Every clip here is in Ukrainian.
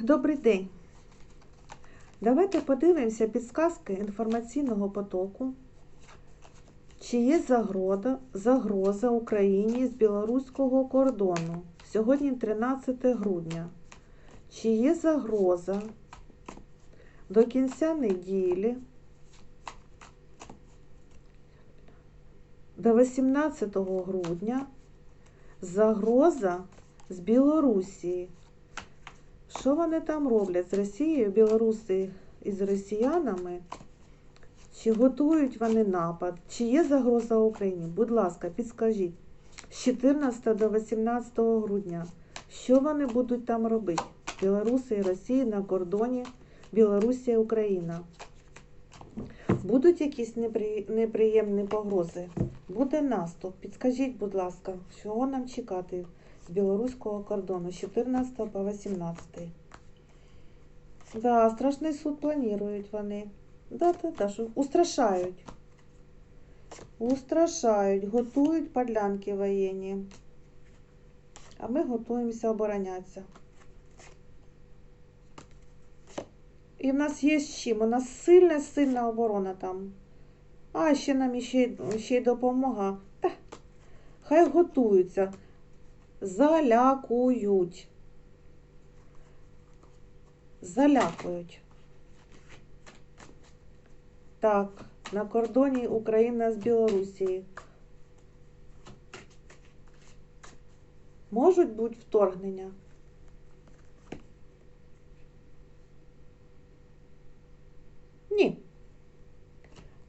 Добрий день. Давайте подивимося підсказки інформаційного потоку. Чи є загрода, загроза Україні з білоруського кордону? Сьогодні 13 грудня. Чи є загроза до кінця неділі до 18 грудня загроза з Білорусі? Що вони там роблять з Росією, білоруси із росіянами? Чи готують вони напад? Чи є загроза Україні? Будь ласка, підскажіть. З 14 до 18 грудня. Що вони будуть там робити? Білоруси і Росії на кордоні Білорусія Україна. Будуть якісь непри- неприємні погрози? Буде наступ. Підскажіть, будь ласка, чого нам чекати з білоруського кордону з 14 по 18? Да, страшний суд планують вони. Да, да, да, що устрашають. Устрашають, готують подлянки воєнні. А ми готуємося оборонятися. І в нас є з чим. У нас сильна, сильна оборона там. А ще нам ще, ще й допомога. Та, хай готуються. Залякують. Залякують. Так, на кордоні Україна з Білорусією. Можуть бути вторгнення. Ні.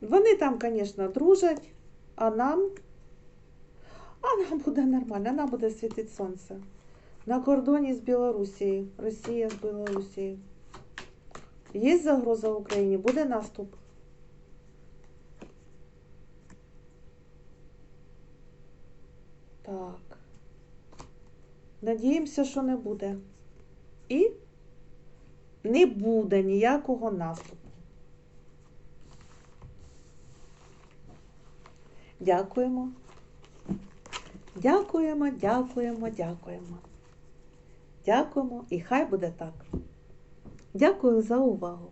Вони там, звісно, дружать, а нам. А нам буде нормально, нам буде світити сонце. На кордоні з Білорусією. Росія з Білорусією. Є загроза в Україні, буде наступ. Так. Надіємося, що не буде. І не буде ніякого наступу. Дякуємо. Дякуємо, дякуємо, дякуємо. Дякуємо і хай буде так. Дякую за увагу.